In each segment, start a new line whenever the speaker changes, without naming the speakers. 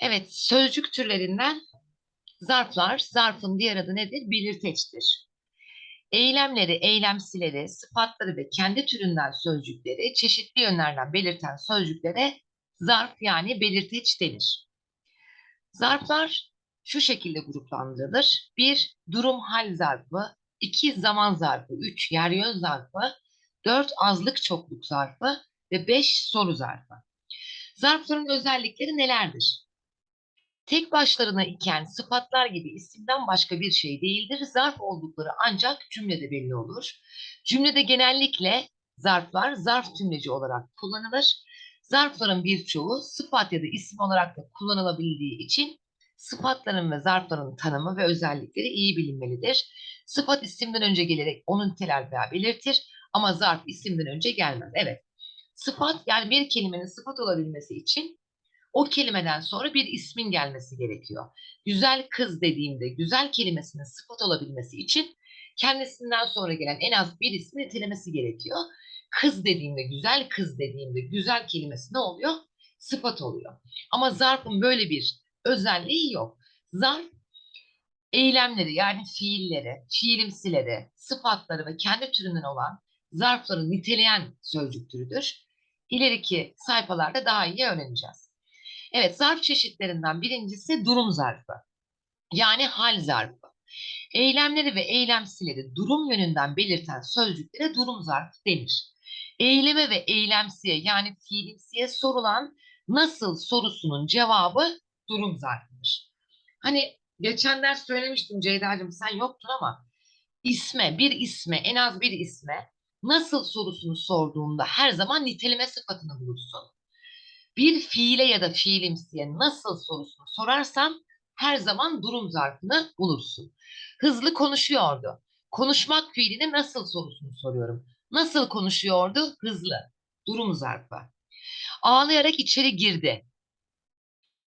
Evet, sözcük türlerinden zarflar, zarfın diğer adı nedir? Belirteçtir. Eylemleri, eylemsileri, sıfatları ve kendi türünden sözcükleri çeşitli yönlerden belirten sözcüklere zarf yani belirteç denir. Zarflar şu şekilde gruplandırılır. Bir, durum hal zarfı. iki zaman zarfı. Üç, yer yön zarfı. Dört, azlık çokluk zarfı. Ve beş, soru zarfı. Zarfların özellikleri nelerdir? Tek başlarına iken sıfatlar gibi isimden başka bir şey değildir. Zarf oldukları ancak cümlede belli olur. Cümlede genellikle zarflar zarf tümleci olarak kullanılır. Zarfların birçoğu sıfat ya da isim olarak da kullanılabildiği için sıfatların ve zarfların tanımı ve özellikleri iyi bilinmelidir. Sıfat isimden önce gelerek onu niteler veya belirtir ama zarf isimden önce gelmez. Evet. Sıfat yani bir kelimenin sıfat olabilmesi için o kelimeden sonra bir ismin gelmesi gerekiyor. Güzel kız dediğimde güzel kelimesinin sıfat olabilmesi için kendisinden sonra gelen en az bir ismi nitelemesi gerekiyor. Kız dediğimde, güzel kız dediğimde güzel kelimesi ne oluyor? Sıfat oluyor. Ama zarfın böyle bir özelliği yok. Zarf eylemleri yani fiilleri, fiilimsileri, sıfatları ve kendi türünden olan zarfları niteleyen sözcük türüdür. İleriki sayfalarda daha iyi öğreneceğiz. Evet, zarf çeşitlerinden birincisi durum zarfı. Yani hal zarfı. Eylemleri ve eylemsileri durum yönünden belirten sözcüklere durum zarfı denir. Eyleme ve eylemsiye yani fiilimsiye sorulan nasıl sorusunun cevabı durum zarfıdır. Hani geçen ders söylemiştim Ceyda'cığım sen yoktun ama isme, bir isme, en az bir isme nasıl sorusunu sorduğunda her zaman niteleme sıfatını bulursun bir fiile ya da fiilimsiye nasıl sorusunu sorarsan her zaman durum zarfını bulursun. Hızlı konuşuyordu. Konuşmak fiiline nasıl sorusunu soruyorum. Nasıl konuşuyordu? Hızlı. Durum zarfı. Ağlayarak içeri girdi.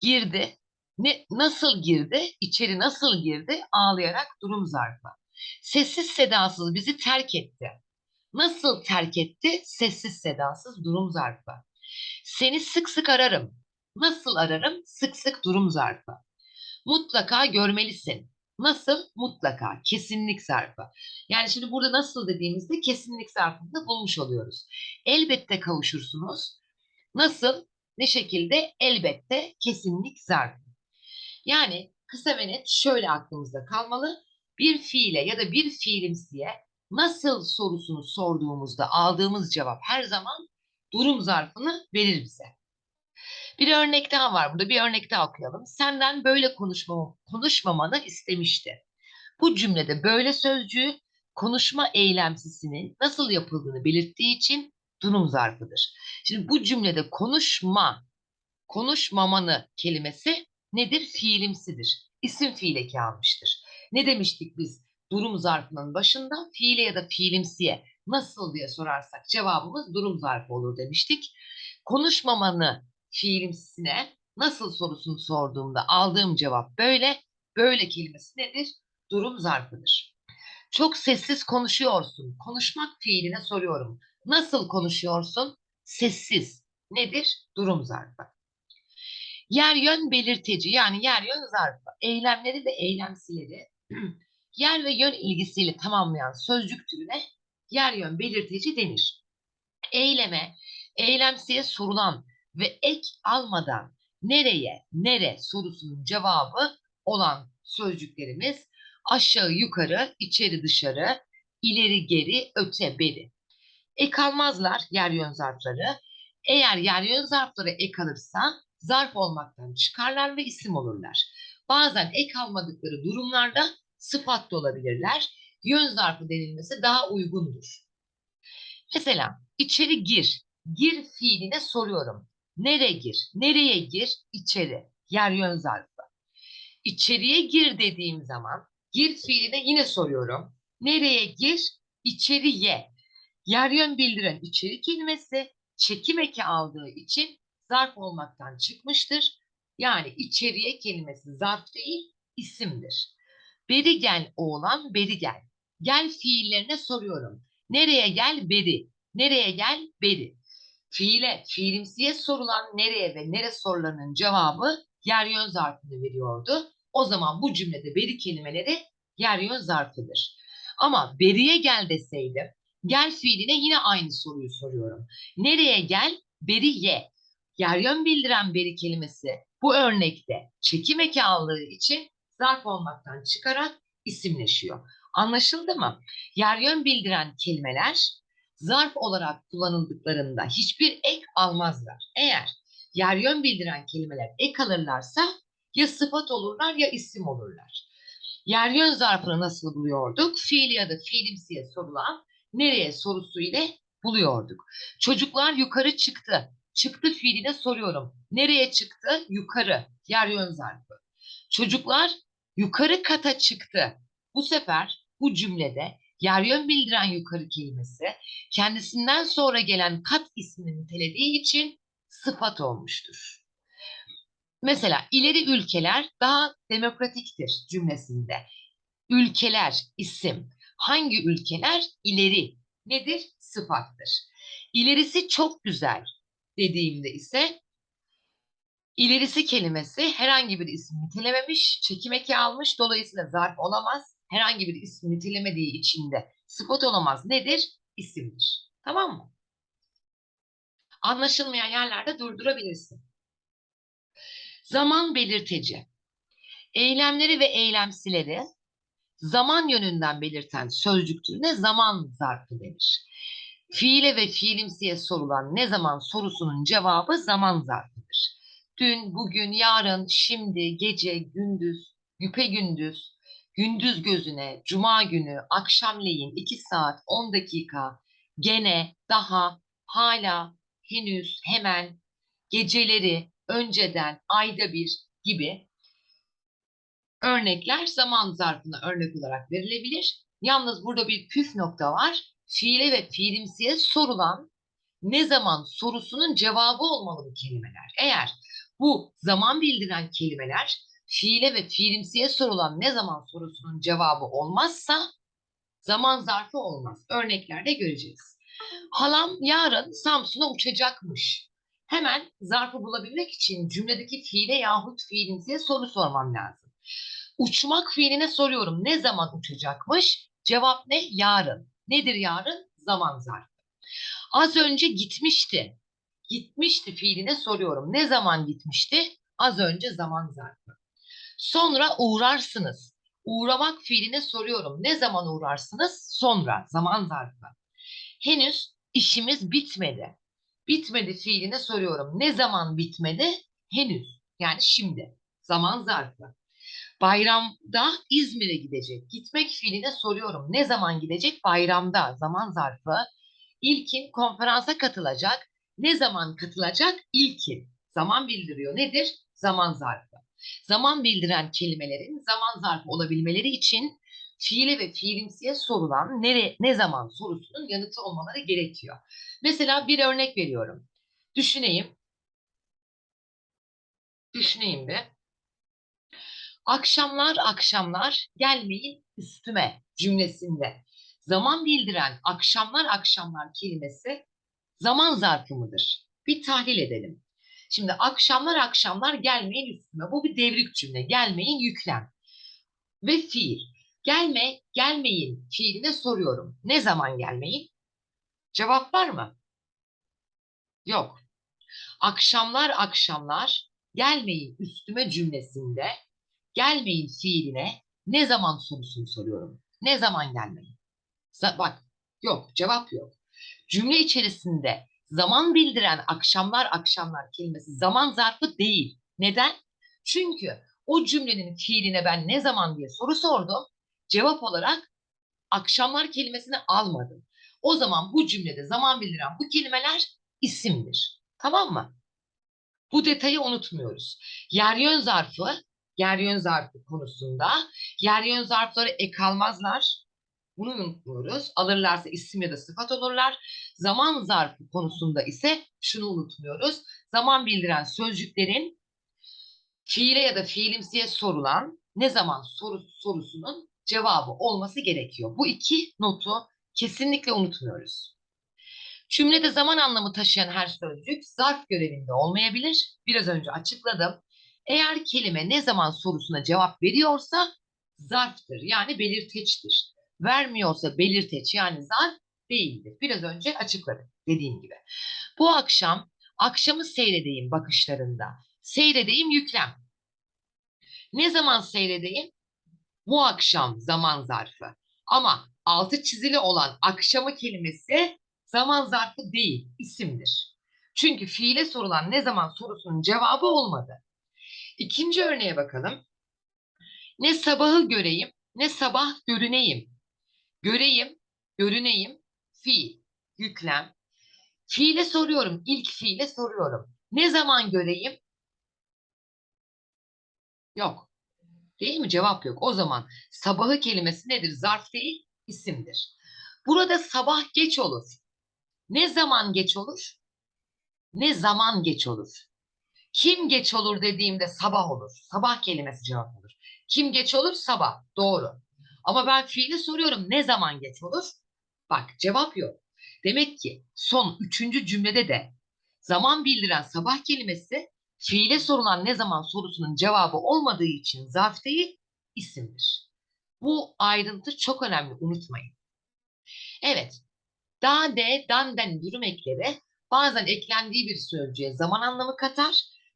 Girdi. Ne, nasıl girdi? İçeri nasıl girdi? Ağlayarak durum zarfı. Sessiz sedasız bizi terk etti. Nasıl terk etti? Sessiz sedasız durum zarfı. Seni sık sık ararım. Nasıl ararım? Sık sık durum zarfı. Mutlaka görmelisin. Nasıl? Mutlaka. Kesinlik zarfı. Yani şimdi burada nasıl dediğimizde kesinlik zarfını da bulmuş oluyoruz. Elbette kavuşursunuz. Nasıl? Ne şekilde? Elbette kesinlik zarfı. Yani kısa ve net şöyle aklımızda kalmalı. Bir fiile ya da bir fiilimsiye nasıl sorusunu sorduğumuzda aldığımız cevap her zaman durum zarfını verir bize. Bir örnek daha var burada. Bir örnek daha okuyalım. Senden böyle konuşmamı, konuşmamanı istemişti. Bu cümlede böyle sözcüğü konuşma eylemsisinin nasıl yapıldığını belirttiği için durum zarfıdır. Şimdi bu cümlede konuşma, konuşmamanı kelimesi nedir? Fiilimsidir. İsim fiil eki almıştır. Ne demiştik biz durum zarfının başında? Fiile ya da fiilimsiye nasıl diye sorarsak cevabımız durum zarfı olur demiştik. Konuşmamanı fiilimsine nasıl sorusunu sorduğumda aldığım cevap böyle. Böyle kelimesi nedir? Durum zarfıdır. Çok sessiz konuşuyorsun. Konuşmak fiiline soruyorum. Nasıl konuşuyorsun? Sessiz. Nedir? Durum zarfı. Yer yön belirteci yani yer yön zarfı. Eylemleri ve eylemsileri yer ve yön ilgisiyle tamamlayan sözcük türüne yer yön belirteci denir. Eyleme, eylemsiye sorulan ve ek almadan nereye, nere sorusunun cevabı olan sözcüklerimiz aşağı yukarı, içeri dışarı, ileri geri, öte beri. Ek almazlar yer yön zarfları. Eğer yer yön zarfları ek alırsa zarf olmaktan çıkarlar ve isim olurlar. Bazen ek almadıkları durumlarda sıfat da olabilirler yön zarfı denilmesi daha uygundur. Mesela içeri gir. Gir fiiline soruyorum. Nereye gir? Nereye gir? İçeri. Yer yön zarfı. İçeriye gir dediğim zaman gir fiiline yine soruyorum. Nereye gir? İçeriye. Yer yön bildiren içeri kelimesi çekim eki aldığı için zarf olmaktan çıkmıştır. Yani içeriye kelimesi zarf değil, isimdir. Beri gel oğlan, beri gel. Gel fiillerine soruyorum. Nereye gel? Beri. Nereye gel? Beri. Fiile, fiilimsiye sorulan nereye ve nere sorularının cevabı yer yön zarfını veriyordu. O zaman bu cümlede beri kelimeleri yer yön zarfıdır. Ama beriye gel deseydim gel fiiline yine aynı soruyu soruyorum. Nereye gel? Beriye. Yer yön bildiren beri kelimesi bu örnekte çekim eki aldığı için zarf olmaktan çıkarak isimleşiyor. Anlaşıldı mı? Yer yön bildiren kelimeler zarf olarak kullanıldıklarında hiçbir ek almazlar. Eğer yer yön bildiren kelimeler ek alırlarsa ya sıfat olurlar ya isim olurlar. Yer yön zarfını nasıl buluyorduk? Fiil ya da fiilimsiye sorulan nereye sorusu ile buluyorduk. Çocuklar yukarı çıktı. Çıktı fiiline soruyorum. Nereye çıktı? Yukarı. Yer yön zarfı. Çocuklar yukarı kata çıktı. Bu sefer bu cümlede yer yön bildiren yukarı kelimesi kendisinden sonra gelen kat ismini nitelediği için sıfat olmuştur. Mesela ileri ülkeler daha demokratiktir cümlesinde. Ülkeler isim. Hangi ülkeler? İleri. Nedir? Sıfattır. İlerisi çok güzel dediğimde ise ilerisi kelimesi herhangi bir isim nitelememiş, çekim eki almış. Dolayısıyla zarf olamaz. Herhangi bir isim nitelemediği için de sıfat olamaz. Nedir? İsimdir. Tamam mı? Anlaşılmayan yerlerde durdurabilirsin. Zaman belirteci. Eylemleri ve eylemsileri zaman yönünden belirten sözcük türüne zaman zarfı denir. Fiile ve fiilimsiye sorulan ne zaman sorusunun cevabı zaman zarfıdır. Dün, bugün, yarın, şimdi, gece, gündüz, güpe gündüz, gündüz gözüne, cuma günü, akşamleyin, 2 saat, 10 dakika, gene, daha, hala, henüz, hemen, geceleri, önceden, ayda bir gibi örnekler zaman zarfına örnek olarak verilebilir. Yalnız burada bir püf nokta var. Fiile ve fiilimsiye sorulan ne zaman sorusunun cevabı olmalı bu kelimeler. Eğer bu zaman bildiren kelimeler fiile ve fiilimsiye sorulan ne zaman sorusunun cevabı olmazsa zaman zarfı olmaz. Örneklerde göreceğiz. Halam yarın Samsun'a uçacakmış. Hemen zarfı bulabilmek için cümledeki fiile yahut fiilimsiye soru sormam lazım. Uçmak fiiline soruyorum. Ne zaman uçacakmış? Cevap ne? Yarın. Nedir yarın? Zaman zarfı. Az önce gitmişti. Gitmişti fiiline soruyorum. Ne zaman gitmişti? Az önce zaman zarfı. Sonra uğrarsınız. Uğramak fiiline soruyorum. Ne zaman uğrarsınız? Sonra. Zaman zarfı. Henüz işimiz bitmedi. Bitmedi fiiline soruyorum. Ne zaman bitmedi? Henüz. Yani şimdi. Zaman zarfı. Bayramda İzmir'e gidecek. Gitmek fiiline soruyorum. Ne zaman gidecek? Bayramda. Zaman zarfı. İlkin konferansa katılacak. Ne zaman katılacak? İlkin. Zaman bildiriyor. Nedir? Zaman zarfı. Zaman bildiren kelimelerin zaman zarfı olabilmeleri için fiile ve fiilimsiye sorulan nere, ne zaman sorusunun yanıtı olmaları gerekiyor. Mesela bir örnek veriyorum. Düşüneyim. Düşüneyim bir. Akşamlar akşamlar gelmeyin üstüme cümlesinde zaman bildiren akşamlar akşamlar kelimesi zaman zarfı mıdır? Bir tahlil edelim. Şimdi akşamlar akşamlar gelmeyin üstüme. Bu bir devrik cümle. Gelmeyin yüklem. Ve fiil. Gelme, gelmeyin fiiline soruyorum. Ne zaman gelmeyin? Cevap var mı? Yok. Akşamlar akşamlar gelmeyin üstüme cümlesinde gelmeyin fiiline ne zaman sorusunu soruyorum. Ne zaman gelmeyin? Bak yok cevap yok. Cümle içerisinde zaman bildiren akşamlar akşamlar kelimesi zaman zarfı değil. Neden? Çünkü o cümlenin fiiline ben ne zaman diye soru sordum. Cevap olarak akşamlar kelimesini almadım. O zaman bu cümlede zaman bildiren bu kelimeler isimdir. Tamam mı? Bu detayı unutmuyoruz. Yer yön zarfı, yer yön zarfı konusunda yer yön zarfları ek almazlar. Bunu unutmuyoruz. Alırlarsa isim ya da sıfat olurlar. Zaman zarfı konusunda ise şunu unutmuyoruz. Zaman bildiren sözcüklerin fiile ya da fiilimsiye sorulan ne zaman soru, sorusunun cevabı olması gerekiyor. Bu iki notu kesinlikle unutmuyoruz. Cümlede zaman anlamı taşıyan her sözcük zarf görevinde olmayabilir. Biraz önce açıkladım. Eğer kelime ne zaman sorusuna cevap veriyorsa zarftır yani belirteçtir. Vermiyorsa belirteç yani zarf değildir. Biraz önce açıkladık dediğim gibi. Bu akşam akşamı seyredeyim bakışlarında. Seyredeyim yüklem. Ne zaman seyredeyim? Bu akşam zaman zarfı. Ama altı çizili olan akşamı kelimesi zaman zarfı değil, isimdir. Çünkü fiile sorulan ne zaman sorusunun cevabı olmadı. İkinci örneğe bakalım. Ne sabahı göreyim, ne sabah görüneyim. Göreyim, görüneyim, fiil, yüklem. Fiile soruyorum, ilk fiile soruyorum. Ne zaman göreyim? Yok. Değil mi? Cevap yok. O zaman sabahı kelimesi nedir? Zarf değil, isimdir. Burada sabah geç olur. Ne zaman geç olur? Ne zaman geç olur? Kim geç olur dediğimde sabah olur. Sabah kelimesi cevap olur. Kim geç olur? Sabah. Doğru. Ama ben fiili soruyorum. Ne zaman geç olur? Bak cevap yok. Demek ki son üçüncü cümlede de zaman bildiren sabah kelimesi fiile sorulan ne zaman sorusunun cevabı olmadığı için zarf değil, isimdir. Bu ayrıntı çok önemli unutmayın. Evet, da, de, dan, den durum ekleri bazen eklendiği bir sözcüğe zaman anlamı katar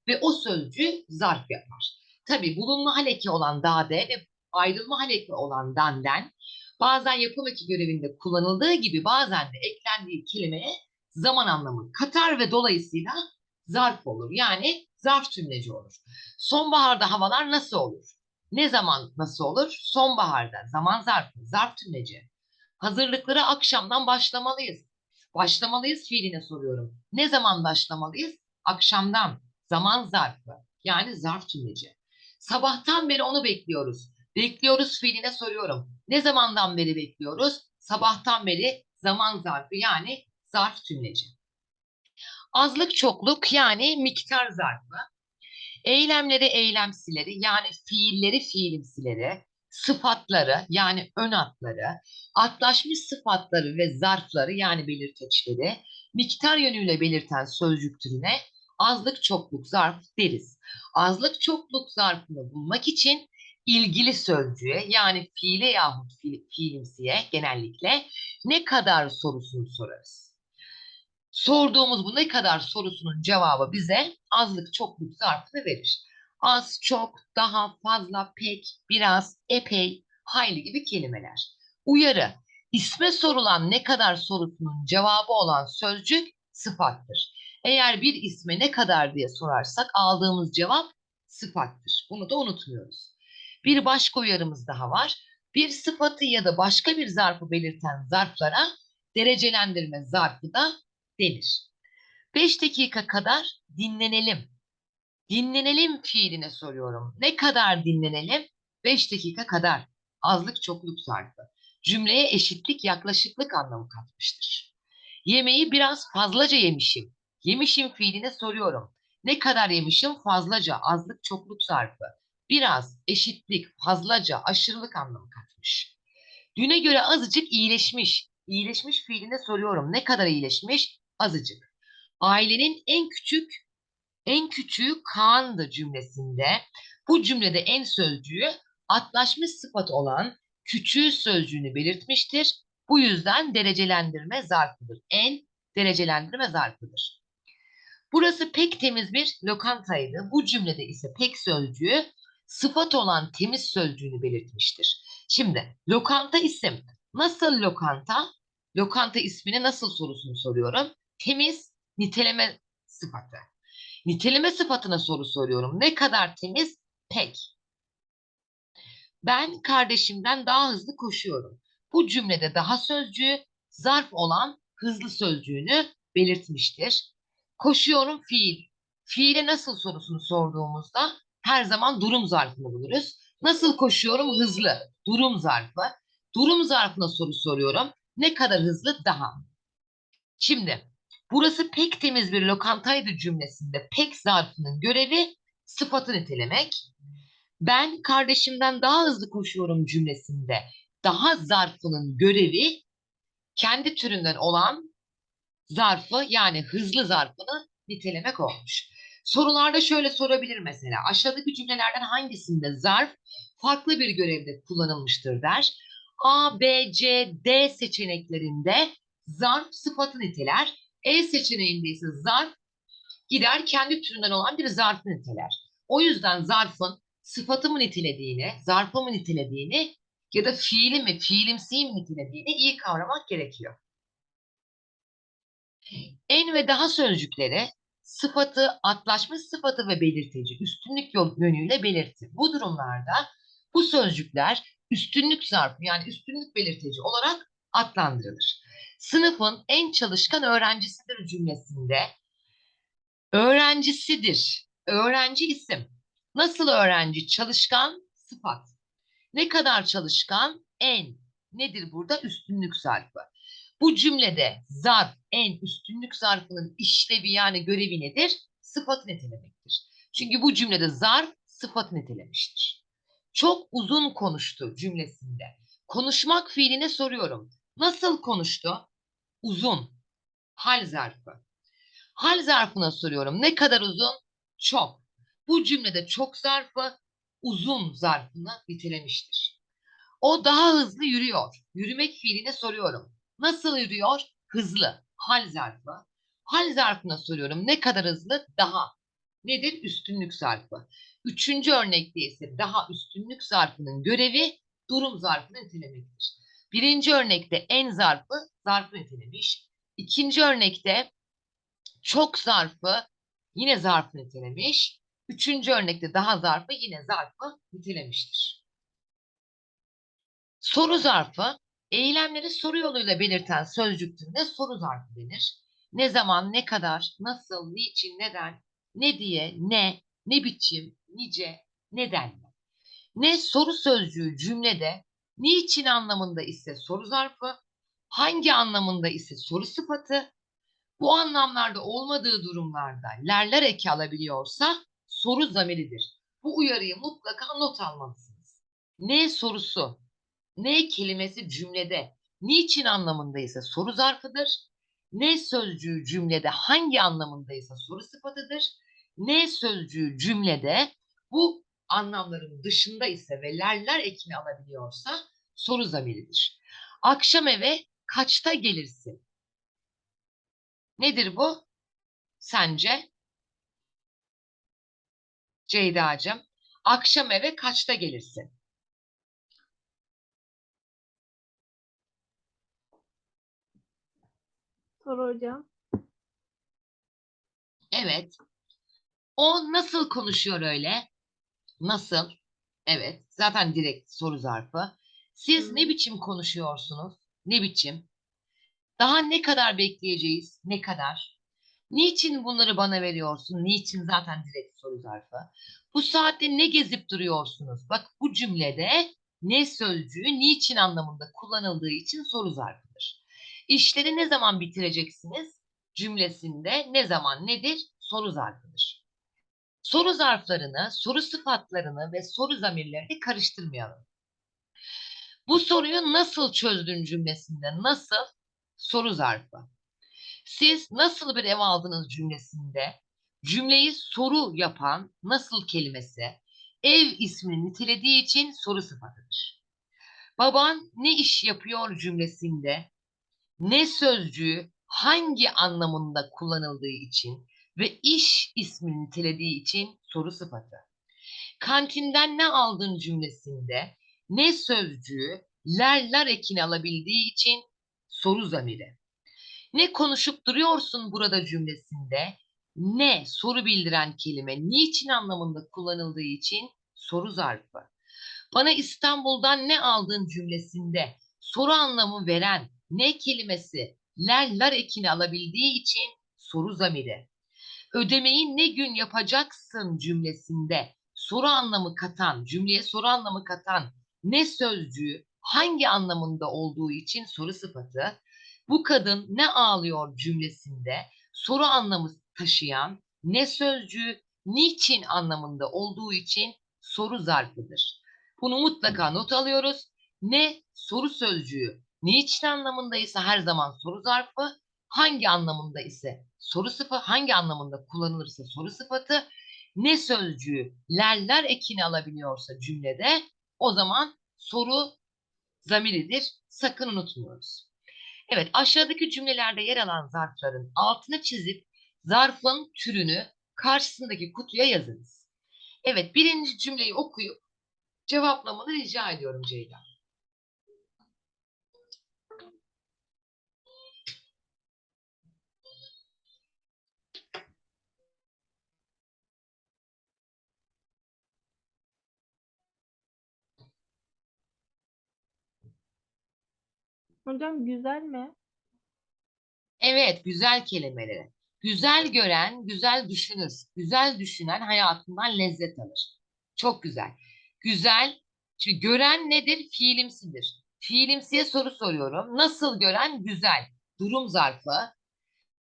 ve o sözcüğü zarf yapar. Tabi bulunma haleki olan da, de ve ayrılma haleki olan dan, den bazen yapım eki görevinde kullanıldığı gibi bazen de eklendiği kelimeye zaman anlamı katar ve dolayısıyla zarf olur. Yani zarf tümleci olur. Sonbaharda havalar nasıl olur? Ne zaman nasıl olur? Sonbaharda. Zaman zarfı, zarf tümleci. Hazırlıklara akşamdan başlamalıyız. Başlamalıyız fiiline soruyorum. Ne zaman başlamalıyız? Akşamdan. Zaman zarfı. Yani zarf tümleci. Sabahtan beri onu bekliyoruz. Bekliyoruz fiiline soruyorum. Ne zamandan beri bekliyoruz? Sabahtan beri zaman zarfı yani zarf tümleci. Azlık çokluk yani miktar zarfı. Eylemleri eylemsileri yani fiilleri fiilimsileri, sıfatları yani ön atları, atlaşmış sıfatları ve zarfları yani belirteçleri miktar yönüyle belirten sözcük türüne azlık çokluk zarf deriz. Azlık çokluk zarfını bulmak için ilgili sözcüğe yani fiile yahut fi- fiilimsiye genellikle ne kadar sorusunu sorarız. Sorduğumuz bu ne kadar sorusunun cevabı bize azlık çokluk zarfını verir. Az, çok, daha, fazla, pek, biraz, epey, hayli gibi kelimeler. Uyarı. İsme sorulan ne kadar sorusunun cevabı olan sözcük sıfattır. Eğer bir isme ne kadar diye sorarsak aldığımız cevap sıfattır. Bunu da unutmuyoruz. Bir başka uyarımız daha var. Bir sıfatı ya da başka bir zarfı belirten zarflara derecelendirme zarfı da denir. 5 dakika kadar dinlenelim. Dinlenelim fiiline soruyorum. Ne kadar dinlenelim? 5 dakika kadar. Azlık çokluk zarfı. Cümleye eşitlik yaklaşıklık anlamı katmıştır. Yemeği biraz fazlaca yemişim. Yemişim fiiline soruyorum. Ne kadar yemişim? Fazlaca. Azlık çokluk zarfı. Biraz, eşitlik, fazlaca, aşırılık anlamı katmış. Düne göre azıcık iyileşmiş. İyileşmiş fiiline soruyorum. Ne kadar iyileşmiş? Azıcık. Ailenin en küçük, en küçüğü Kaan'dı cümlesinde. Bu cümlede en sözcüğü atlaşmış sıfat olan küçüğü sözcüğünü belirtmiştir. Bu yüzden derecelendirme zarfıdır. En derecelendirme zarfıdır. Burası pek temiz bir lokantaydı. Bu cümlede ise pek sözcüğü sıfat olan temiz sözcüğünü belirtmiştir. Şimdi lokanta isim. Nasıl lokanta? Lokanta ismini nasıl sorusunu soruyorum. Temiz niteleme sıfatı. Niteleme sıfatına soru soruyorum. Ne kadar temiz? Pek. Ben kardeşimden daha hızlı koşuyorum. Bu cümlede daha sözcüğü zarf olan hızlı sözcüğünü belirtmiştir. Koşuyorum fiil. Fiile nasıl sorusunu sorduğumuzda her zaman durum zarfını buluruz. Nasıl koşuyorum? Hızlı. Durum zarfı. Durum zarfına soru soruyorum. Ne kadar hızlı? Daha. Şimdi burası pek temiz bir lokantaydı cümlesinde pek zarfının görevi sıfatı nitelemek. Ben kardeşimden daha hızlı koşuyorum cümlesinde daha zarfının görevi kendi türünden olan zarfı yani hızlı zarfını nitelemek olmuş. Sorularda şöyle sorabilir mesela. Aşağıdaki cümlelerden hangisinde zarf farklı bir görevde kullanılmıştır der. A, B, C, D seçeneklerinde zarf sıfatı niteler. E seçeneğinde ise zarf gider kendi türünden olan bir zarfı niteler. O yüzden zarfın sıfatı mı nitelediğini, zarfı mı nitelediğini ya da fiili mi, fiilimsiyi mi nitelediğini iyi kavramak gerekiyor. En ve daha sözcükleri sıfatı, atlaşmış sıfatı ve belirtici üstünlük yönüyle belirtir. Bu durumlarda bu sözcükler üstünlük zarfı yani üstünlük belirtici olarak adlandırılır. Sınıfın en çalışkan öğrencisidir cümlesinde öğrencisidir. Öğrenci isim. Nasıl öğrenci? Çalışkan sıfat. Ne kadar çalışkan? En. Nedir burada? Üstünlük zarfı. Bu cümlede zarf, en, üstünlük zarfının işlevi yani görevi nedir? Sıfatı nitelemektir. Çünkü bu cümlede zarf sıfatı nitelemiştir. Çok uzun konuştu cümlesinde. Konuşmak fiiline soruyorum. Nasıl konuştu? Uzun. Hal zarfı. Hal zarfına soruyorum. Ne kadar uzun? Çok. Bu cümlede çok zarfı uzun zarfını nitelemiştir. O daha hızlı yürüyor. Yürümek fiiline soruyorum. Nasıl yürüyor? Hızlı. Hal zarfı. Hal zarfına soruyorum. Ne kadar hızlı? Daha. Nedir? Üstünlük zarfı. Üçüncü örnekte ise daha üstünlük zarfının görevi durum zarfını nitelemektir. Birinci örnekte en zarfı zarfı nitelemiş. İkinci örnekte çok zarfı yine zarfı nitelemiş. Üçüncü örnekte daha zarfı yine zarfı nitelemiştir. Soru zarfı eylemleri soru yoluyla belirten sözcük türüne soru zarfı denir. Ne zaman, ne kadar, nasıl, niçin, neden, ne diye, ne, ne biçim, nice, nedenle. Ne soru sözcüğü cümlede, niçin anlamında ise soru zarfı, hangi anlamında ise soru sıfatı, bu anlamlarda olmadığı durumlarda lerler eki alabiliyorsa soru zamiridir. Bu uyarıyı mutlaka not almalısınız. Ne sorusu, ne kelimesi cümlede niçin anlamında ise soru zarfıdır. Ne sözcüğü cümlede hangi anlamında ise soru sıfatıdır. Ne sözcüğü cümlede bu anlamların dışında ise ve lerler ekini alabiliyorsa soru zamiridir. Akşam eve kaçta gelirsin? Nedir bu? Sence? Ceyda'cığım, akşam eve kaçta gelirsin?
Soru hocam.
Evet. O nasıl konuşuyor öyle? Nasıl? Evet. Zaten direkt soru zarfı. Siz ne
Hı.
biçim konuşuyorsunuz? Ne biçim? Daha ne kadar bekleyeceğiz? Ne kadar? Niçin bunları bana veriyorsun? Niçin zaten direkt soru zarfı? Bu saatte ne gezip duruyorsunuz? Bak bu cümlede ne sözcüğü niçin anlamında kullanıldığı için soru zarfıdır. İşleri ne zaman bitireceksiniz? Cümlesinde ne zaman nedir? Soru zarfıdır. Soru zarflarını, soru sıfatlarını ve soru zamirlerini karıştırmayalım. Bu soruyu nasıl çözdün cümlesinde? Nasıl? Soru zarfı. Siz nasıl bir ev aldınız cümlesinde cümleyi soru yapan nasıl kelimesi ev ismini nitelediği için soru sıfatıdır. Baban ne iş yapıyor cümlesinde ne sözcüğü hangi anlamında kullanıldığı için ve iş ismini nitelediği için soru sıfatı. Kantinden ne aldın cümlesinde ne sözcüğü lerler ekini alabildiği için soru zamiri. Ne konuşup duruyorsun burada cümlesinde ne soru bildiren kelime niçin anlamında kullanıldığı için soru zarfı. Bana İstanbul'dan ne aldın cümlesinde soru anlamı veren ne kelimesi ler ekini alabildiği için soru zamiri. Ödemeyi ne gün yapacaksın cümlesinde soru anlamı katan, cümleye soru anlamı katan ne sözcüğü hangi anlamında olduğu için soru sıfatı. Bu kadın ne ağlıyor cümlesinde soru anlamı taşıyan ne sözcüğü niçin anlamında olduğu için soru zarfıdır. Bunu mutlaka not alıyoruz. Ne soru sözcüğü niçin anlamındaysa her zaman soru zarfı, hangi anlamında ise soru sıfatı, hangi anlamında kullanılırsa soru sıfatı, ne sözcüğü lerler ekini alabiliyorsa cümlede o zaman soru zamiridir. Sakın unutmuyoruz. Evet aşağıdaki cümlelerde yer alan zarfların altını çizip zarfın türünü karşısındaki kutuya yazınız. Evet birinci cümleyi okuyup cevaplamanı rica ediyorum Ceyda.
Hocam güzel mi?
Evet, güzel kelimeleri. Güzel gören, güzel düşünür. Güzel düşünen hayatından lezzet alır. Çok güzel. Güzel. Şimdi gören nedir? Fiilimsidir. Fiilimsiye soru soruyorum. Nasıl gören? Güzel. Durum zarfı.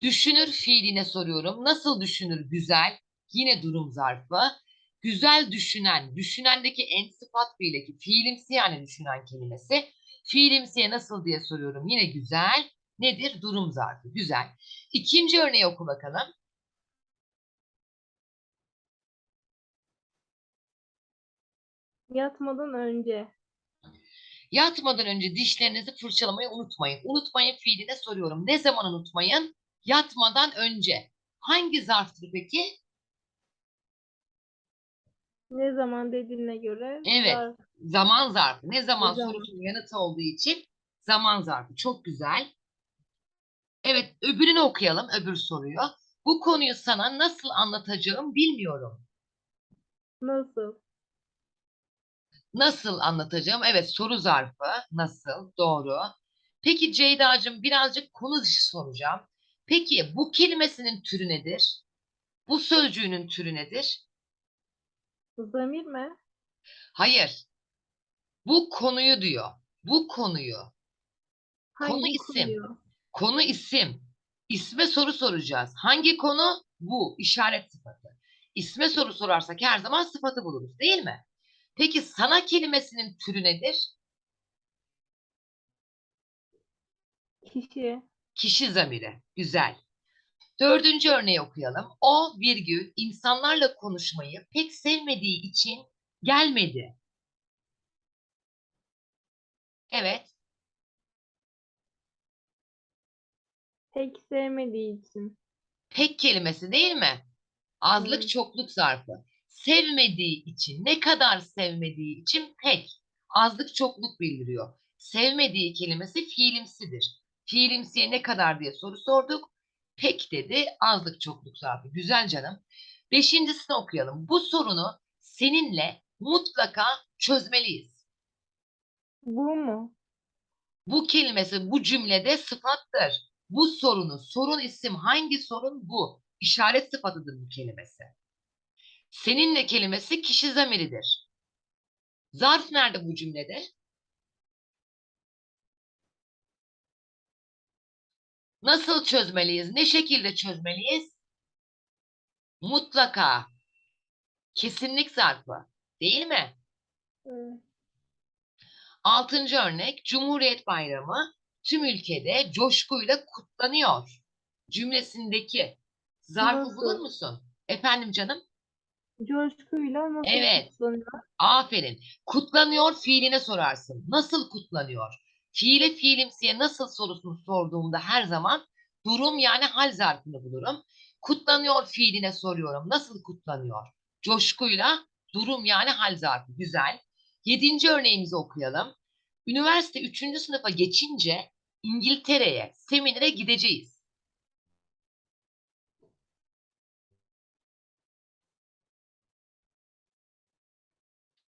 Düşünür fiiline soruyorum. Nasıl düşünür? Güzel. Yine durum zarfı. Güzel düşünen, düşünendeki en sıfat fiildeki fiilimsi yani düşünen kelimesi. Fiilimsiye nasıl diye soruyorum. Yine güzel. Nedir? Durum zarfı. Güzel. İkinci örneği oku bakalım.
Yatmadan önce.
Yatmadan önce dişlerinizi fırçalamayı unutmayın. Unutmayın fiiline soruyorum. Ne zaman unutmayın? Yatmadan önce. Hangi zarftır peki?
Ne zaman dediğine göre.
Evet.
zarf.
Zaman zarfı. Ne zaman sorusunun yanıtı olduğu için zaman zarfı. Çok güzel. Evet, öbürünü okuyalım, öbür soruyu. Bu konuyu sana nasıl anlatacağım bilmiyorum.
Nasıl?
Nasıl anlatacağım? Evet, soru zarfı. Nasıl? Doğru. Peki Ceyda'cığım birazcık konu dışı soracağım. Peki bu kelimesinin türü nedir? Bu sözcüğünün türü nedir?
Zamir mi?
Hayır. Bu konuyu diyor. Bu konuyu. Konu
Hangi
isim.
konuyu?
Konu isim. İsme soru soracağız. Hangi konu? Bu. işaret sıfatı. İsme soru sorarsak her zaman sıfatı buluruz değil mi? Peki sana kelimesinin türü nedir?
Kişi.
Kişi zamiri. Güzel. Dördüncü örneği okuyalım. O virgül insanlarla konuşmayı pek sevmediği için gelmedi. Evet.
Pek sevmediği için.
Pek kelimesi değil mi? Azlık çokluk zarfı. Sevmediği için, ne kadar sevmediği için pek. Azlık çokluk bildiriyor. Sevmediği kelimesi fiilimsidir. Fiilimsiye ne kadar diye soru sorduk. Pek dedi, azlık çokluk zarfı. Güzel canım. Beşincisini okuyalım. Bu sorunu seninle mutlaka çözmeliyiz.
Bu mu?
Bu kelimesi bu cümlede sıfattır. Bu sorunu, sorun isim hangi sorun bu? İşaret sıfatıdır bu kelimesi. Seninle kelimesi kişi zamiridir. Zarf nerede bu cümlede? Nasıl çözmeliyiz? Ne şekilde çözmeliyiz? Mutlaka. Kesinlik zarfı. Değil mi?
Evet.
Altıncı örnek Cumhuriyet Bayramı tüm ülkede coşkuyla kutlanıyor. Cümlesindeki zarfı
Nasıl?
bulur musun? Efendim canım?
Coşkuyla nasıl
Evet.
kutlanıyor?
Aferin. Kutlanıyor fiiline sorarsın. Nasıl kutlanıyor? Fiile fiilimsiye nasıl sorusunu sorduğumda her zaman durum yani hal zarfını bulurum. Kutlanıyor fiiline soruyorum. Nasıl kutlanıyor? Coşkuyla durum yani hal zarfı. Güzel. Yedinci örneğimizi okuyalım. Üniversite üçüncü sınıfa geçince İngiltere'ye, seminere gideceğiz.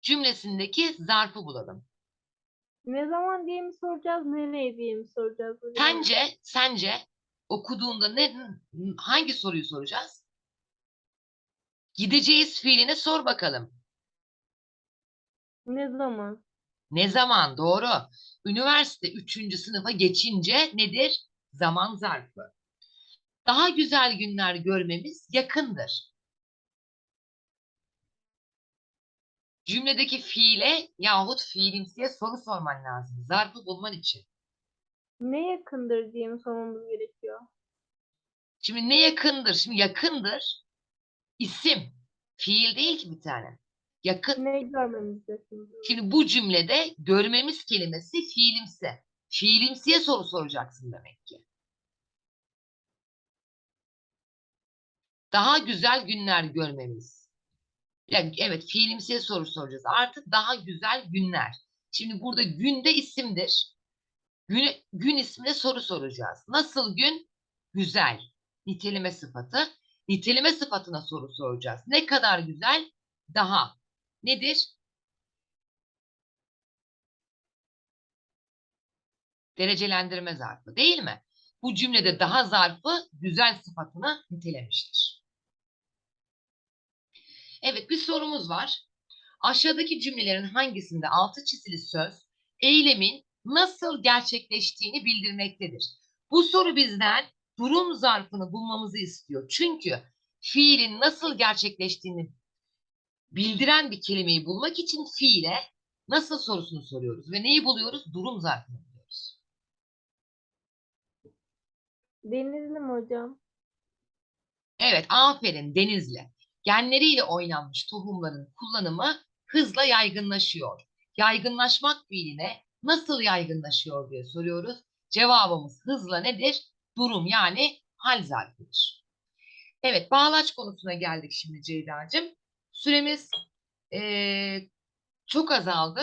Cümlesindeki zarfı bulalım.
Ne zaman diye mi soracağız? Nereye diye mi soracağız?
Sence, sence okuduğunda ne hangi soruyu soracağız? Gideceğiz fiiline sor bakalım.
Ne zaman?
Ne zaman? Doğru. Üniversite 3. sınıfa geçince nedir? Zaman zarfı. Daha güzel günler görmemiz yakındır. Cümledeki fiile yahut fiilimsiye soru sorman lazım. Zarfı bulman için.
Ne yakındır diye mi sormamız gerekiyor?
Şimdi ne yakındır? Şimdi yakındır isim. Fiil değil ki bir tane. Yakın.
Ne görmemiz lazım?
Şimdi bu cümlede görmemiz kelimesi fiilimsi. Fiilimsiye soru soracaksın demek ki. Daha güzel günler görmemiz. Yani evet fiilimsiye soru soracağız. Artık daha güzel günler. Şimdi burada günde isimdir. Gün, gün ismine soru soracağız. Nasıl gün? Güzel. Niteleme sıfatı. Niteleme sıfatına soru soracağız. Ne kadar güzel? Daha. Nedir? Derecelendirme zarfı değil mi? Bu cümlede daha zarfı güzel sıfatını nitelemiştir. Evet bir sorumuz var. Aşağıdaki cümlelerin hangisinde altı çizili söz eylemin nasıl gerçekleştiğini bildirmektedir? Bu soru bizden durum zarfını bulmamızı istiyor. Çünkü fiilin nasıl gerçekleştiğini bildiren bir kelimeyi bulmak için fiile nasıl sorusunu soruyoruz ve neyi buluyoruz? Durum zarfını buluyoruz.
Denizli mi hocam?
Evet, aferin Denizli. Genleriyle oynanmış tohumların kullanımı hızla yaygınlaşıyor. Yaygınlaşmak fiiline nasıl yaygınlaşıyor diye soruyoruz. Cevabımız hızla nedir? Durum yani hal zarfıdır. Evet, bağlaç konusuna geldik şimdi Ceyda'cığım. Süremiz eee, çok azaldı.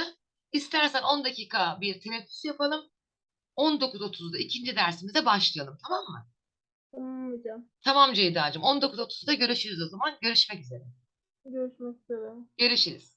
İstersen 10 dakika bir teneffüs yapalım. 19.30'da ikinci dersimize başlayalım tamam mı?
Tamam hocam.
Tamam Ceyda'cığım. 19.30'da görüşürüz o zaman. Görüşmek üzere.
Görüşmek üzere.
Görüşürüz.